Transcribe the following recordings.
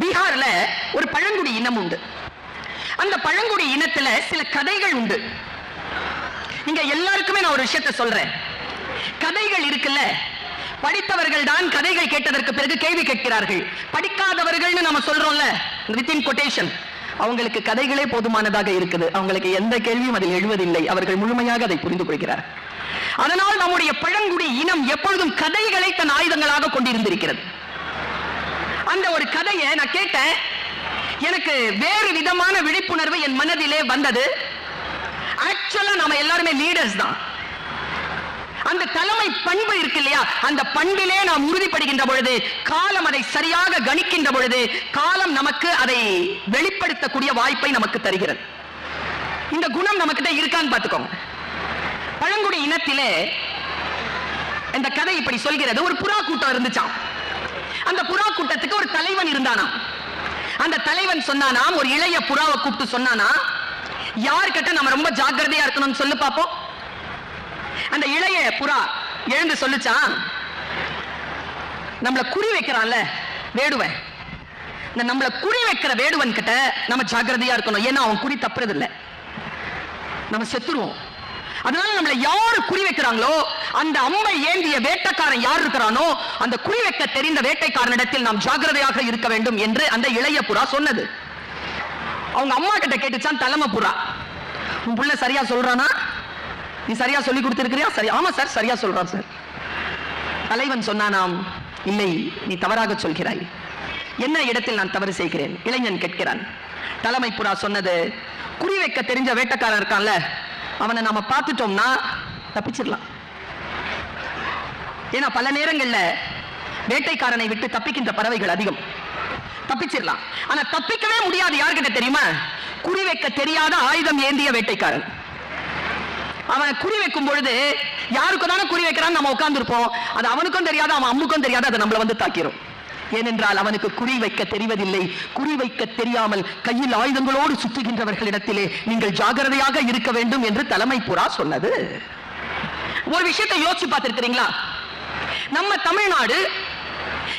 பீகார்ல ஒரு பழங்குடி இனம் உண்டு. அந்த பழங்குடி இனத்துல சில கதைகள் உண்டு. இங்க எல்லாருக்குமே நான் ஒரு விஷயத்தை சொல்றேன். கதைகள் இருக்குல்ல? படித்தவர்கள் தான் கதைகள் கேட்டதற்கு பிறகு கேள்வி கேட்கிறார்கள். படிக்காதவர்கள்னு நம்ம சொல்றோம்ல? Within quotation. அவங்களுக்கு கதைகளே போதுமானதாக இருக்குது. அவங்களுக்கு எந்த கேள்வியும் அதில் எழுவதில்லை. அவர்கள் முழுமையாக அதை புரிந்து கொள்கிறார். அதனால் நம்முடைய பழங்குடி இனம் எப்பொழுதும் கதைகளை தன் ஆயுதங்களாக கொண்டிருந்திருக்கிறது. அந்த ஒரு கதையை நான் கேட்டேன். எனக்கு வேறு விதமான விழிப்புணர்வு என் மனதிலே வந்தது. ஆக்சுவலா நாம எல்லாருமே லீடர்ஸ் தான். அந்த தலைமை பண்பு இருக்கு இல்லையா? அந்த பண்பிலே நாம் உறுதிப்படுகின்ற பொழுது காலம் அதை சரியாக கணிக்கின்ற பொழுது காலம் நமக்கு அதை வெளிப்படுத்தக்கூடிய வாய்ப்பை நமக்கு தருகிறது. இந்த குணம் நமக்கிட்ட இருக்கான்னு பார்த்துக்கோங்க. பழங்குடி இனத்திலே இந்த கதை இப்படி சொல்கிறது. ஒரு புறா கூட்டம் இருந்துச்சான் அந்த புறா கூட்டத்துக்கு ஒரு தலைவன் இருந்தானாம். அந்த தலைவன் சொன்னானாம் ஒரு இளைய புறாவை கூப்பிட்டு சொன்னானா யார்கிட்ட நம்ம ரொம்ப ஜாக்கிரதையா இருக்கணும்னு சொல்லு பாப்போம். அந்த இளைய புறா எழுந்து சொல்லுச்சான் நம்மள குறி வைக்கிறான்ல வேடுவன். இந்த நம்மள குறி வைக்கிற வேடுவன் கிட்ட நம்ம ஜாக்கிரதையா இருக்கணும். ஏன்னா அவன் குறி தப்புறது இல்லை நம்ம செத்துருவோம். அதனால நம்மள யாரு குறி வைக்கிறாங்களோ அந்த அம்மை ஏந்திய வேட்டைக்காரன் யார் இருக்கிறானோ அந்த குறி வைக்க தெரிந்த வேட்டைக்காரனிடத்தில் நாம் ஜாக்கிரதையாக இருக்க வேண்டும் என்று அந்த இளைய புறா சொன்னது. அவங்க அம்மா கிட்ட கேட்டுச்சான் தலைமை புறா. உன் புள்ள சரியா சொல்றானா? நீ சரியா சொல்லி கொடுத்திருக்கிறியா? சரி ஆமா சார் சரியா சொல்றான் சார். தலைவன் சொன்னானாம் இல்லை நீ தவறாக சொல்கிறாய். என்ன இடத்தில் நான் தவறு செய்கிறேன்? இளைஞன் கேட்கிறான். தலைமை புறா சொன்னது குறி வைக்க தெரிஞ்ச வேட்டக்காரன் இருக்கான்ல அவனை நாம பார்த்துட்டோம்னா தப்பிச்சிடலாம். ஏன்னா பல நேரங்களில் வேட்டைக்காரனை விட்டு தப்பிக்கின்ற பறவைகள் அதிகம். தப்பிச்சிடலாம். ஆனா தப்பிக்கவே முடியாது யார்கிட்ட தெரியுமா? குறி வைக்க தெரியாத ஆயுதம் ஏந்திய வேட்டைக்காரன். அவனை குறி வைக்கும் பொழுது யாருக்கு தானே குறி வைக்கிறான்னு நம்ம உட்கார்ந்துருப்போம். அது அவனுக்கும் தெரியாது அவன் அம்முக்கும் தெரியாது அது நம்மளை வந்து தாக்கிரும். ஏனென்றால் அவனுக்கு குறி வைக்க தெரிவதில்லை. குறி வைக்க தெரியாமல் கையில் ஆயுதங்களோடு சுற்றுகின்றவர்களிடத்திலே நீங்கள் ஜாகிரதையாக இருக்க வேண்டும் என்று தலைமை புறா சொன்னது. ஒரு விஷயத்தை யோசிச்சு பார்த்திருக்கிறீங்களா? நம்ம தமிழ்நாடு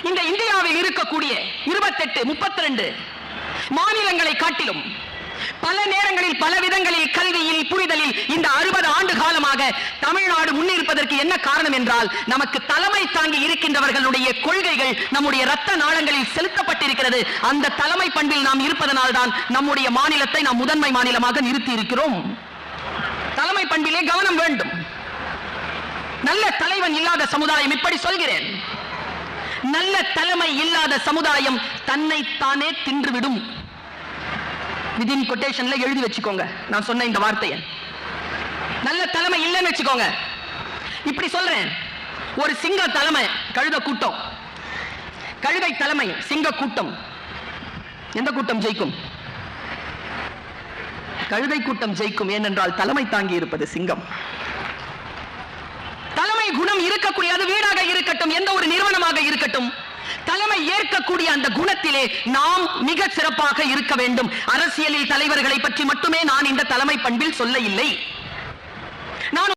இந்த இந்தியாவில் இருக்கக்கூடிய இருபத்தெட்டு முப்பத்தி ரெண்டு மாநிலங்களை காட்டிலும் பல நேரங்களில் பல விதங்களில் கல்வியில் புரிதலில் இந்த அறுபது ஆண்டுகள் தமிழ்நாடு முன்னிருப்பதற்கு என்ன காரணம் என்றால் நமக்கு தலைமை தாங்கி இருக்கின்றவர்களுடைய கொள்கைகள் நம்முடைய ரத்த நாளங்களில் செலுத்தப்பட்டிருக்கிறது. அந்த தலைமை பண்பில் நாம் இருப்பதனால் தான் நம்முடைய மாநிலத்தை நாம் முதன்மை மாநிலமாக நிறுத்தி இருக்கிறோம் தலைமை பண்பிலே கவனம் வேண்டும். நல்ல தலைவன் இல்லாத சமுதாயம் இப்படி சொல்கிறேன். நல்ல தலைமை இல்லாத சமுதாயம் தன்னை தானே தின்றுவிடும். விதின் கொட்டேஷன்ல எழுதி வச்சுக்கோங்க. நான் சொன்ன இந்த வார்த்தையை. நல்ல தலைமை இல்லைன்னு வச்சுக்கோங்க. இப்படி சொல்றேன். ஒரு சிங்க தலைமை கழுத கூட்டம். கழுதை தலைமை சிங்க கூட்டம். எந்த கூட்டம் ஜெயிக்கும்? கழுதை கூட்டம் ஜெயிக்கும் ஏனென்றால் தலைமை தாங்கி இருப்பது சிங்கம். தலைமை குணம் இருக்கக்கூடிய அது வீடாக இருக்கட்டும் எந்த ஒரு நிறுவனமாக இருக்கட்டும் தலைமை ஏற்கக்கூடிய அந்த குணத்திலே நாம் மிக சிறப்பாக இருக்க வேண்டும். அரசியலில் தலைவர்களை பற்றி மட்டுமே நான் இந்த தலைமை பண்பில் சொல்ல இல்லை. நான்